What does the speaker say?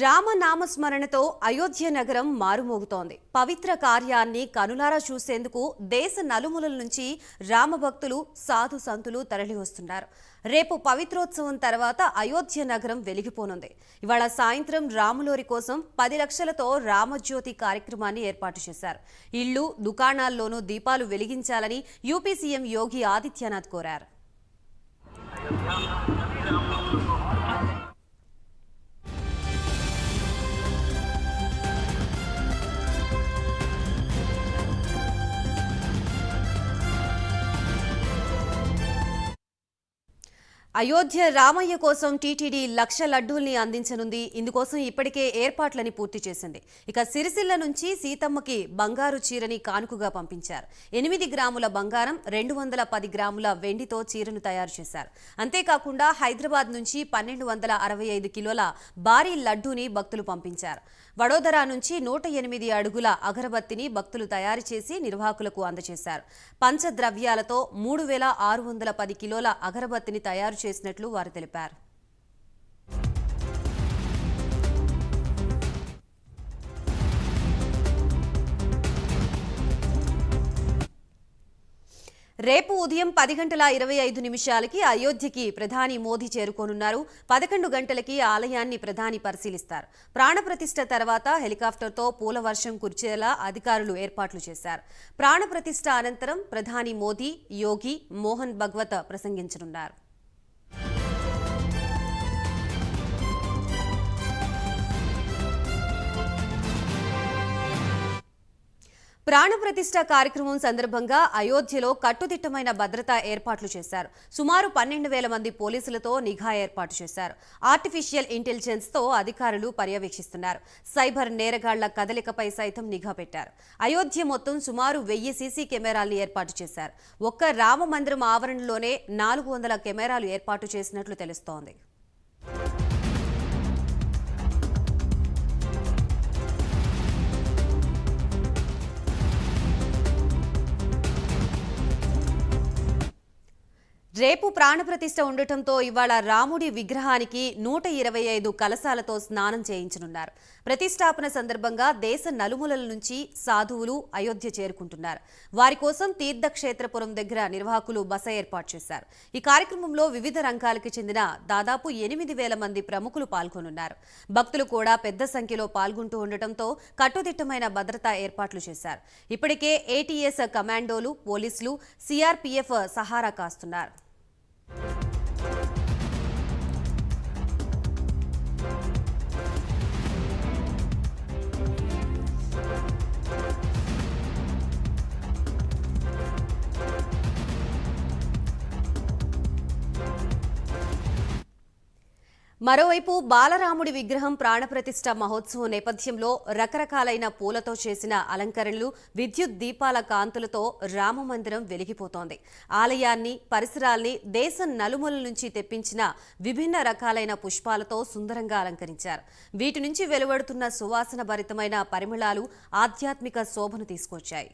రామనామస్మరణతో అయోధ్య నగరం మారుమోగుతోంది. పవిత్ర కార్యాన్ని కనులారా చూసేందుకు దేశ నలుమూలల నుంచి రామభక్తులు సాధు సంతులు తరలివస్తున్నారు రేపు పవిత్రోత్సవం తర్వాత అయోధ్య నగరం వెలిగిపోనుంది. ఇవాళ సాయంత్రం రాములోరి కోసం పది లక్షలతో రామజ్యోతి కార్యక్రమాన్ని ఏర్పాటు చేశారు. ఇళ్ళు దుకాణాల్లోనూ దీపాలు వెలిగించాలని యూపీ సీఎం యోగి ఆదిత్యనాథ్ కోరారు. అయోధ్య రామయ్య కోసం టీటీడీ లక్ష లడ్డూల్ని అందించనుంది. ఇందుకోసం ఇప్పటికే ఏర్పాట్లని పూర్తి చేసింది. ఇక సిరిసిల్ల నుంచి సీతమ్మకి బంగారు చీరని కానుకగా పంపించారు. ఎనిమిది గ్రాముల బంగారం రెండు వందల పది గ్రాముల వెండితో చీరను తయారు చేశారు. అంతేకాకుండా హైదరాబాద్ నుంచి పన్నెండు వందల అరవై ఐదు కిలోల భారీ లడ్డూని భక్తులు పంపించారు. వడోదరా నుంచి నూట ఎనిమిది అడుగుల అగరబత్తిని భక్తులు తయారు చేసి నిర్వాహకులకు అందజేశారు. పంచద్రవ్యాలతో మూడు వేల ఆరు వందల పది కిలోల అగరబత్తిని తయారు చేసినట్లు వారు తెలిపారు. రేపు ఉదయం పది గంటల ఇరవై ఐదు నిమిషాలకి అయోధ్యకి ప్రధాని మోదీ చేరుకోనున్నారు. పదకొండు గంటలకి ఆలయాన్ని ప్రధాని పరిశీలిస్తారు. ప్రాణప్రతిష్ఠ తర్వాత హెలికాప్టర్తో పూల వర్షం కురిచేలా అధికారులు ఏర్పాట్లు చేశారు. ప్రాణప్రతిష్ఠ అనంతరం ప్రధాని మోదీ యోగి మోహన్ భగవత్ ప్రసంగించనున్నారు. ప్రాణప్రతిష్ఠ కార్యక్రమం సందర్భంగా అయోధ్యలో కట్టుదిట్టమైన భద్రతా ఏర్పాట్లు చేశారు. సుమారు పన్నెండు వేల మంది పోలీసులతో నిఘా ఏర్పాటు చేశారు. ఆర్టిఫిషియల్ ఇంటెలిజెన్స్తో అధికారులు పర్యవేక్షిస్తున్నారు. సైబర్ నేరగాళ్ళ కదలికపై సైతం నిఘా పెట్టారు. అయోధ్య మొత్తం సుమారు వెయ్యి సీసీ కెమెరాలను ఏర్పాటు చేశారు. ఒక్క రామ మందిరం ఆవరణలోనే నాలుగు వందల కెమెరాలు ఏర్పాటు చేసినట్లు తెలుస్తోంది. రేపు ప్రాణప్రతిష్ఠ ఉండటంతో ఇవాళ రాముడి విగ్రహానికి నూట ఇరవై ఐదు కలశాలతో స్నానం చేయించనున్నారు. ప్రతిష్టాపన సందర్భంగా దేశ నలుమూలల నుంచి సాధువులు అయోధ్య చేరుకుంటున్నారు. వారి కోసం తీర్థక్షేత్రపురం దగ్గర నిర్వాహకులు బస ఏర్పాటు చేశారు. ఈ కార్యక్రమంలో వివిధ రంగాలకు చెందిన దాదాపు ఎనిమిది వేల మంది ప్రముఖులు పాల్గొనున్నారు. భక్తులు కూడా పెద్ద సంఖ్యలో పాల్గొంటూ ఉండటంతో కట్టుదిట్టమైన భద్రతా ఏర్పాట్లు చేశారు. ఇప్పటికే ఏటీఎస్ కమాండోలు పోలీసులు సిఆర్పీఎఫ్ సహారా కాస్తున్నారు. మరోవైపు బాలరాముడి విగ్రహం ప్రాణప్రతిష్ఠ మహోత్సవం నేపథ్యంలో రకరకాలైన పూలతో చేసిన అలంకరణలు విద్యుత్ దీపాల కాంతులతో రామమందిరం వెలిగిపోతోంది. ఆలయాన్ని పరిసరాల్ని దేశం నలుమూల నుంచి తెప్పించిన విభిన్న రకాలైన పుష్పాలతో సుందరంగా అలంకరించారు. వీటి నుంచి వెలువడుతున్న సువాసన భరితమైన పరిమళాలు ఆధ్యాత్మిక శోభను తీసుకొచ్చాయి.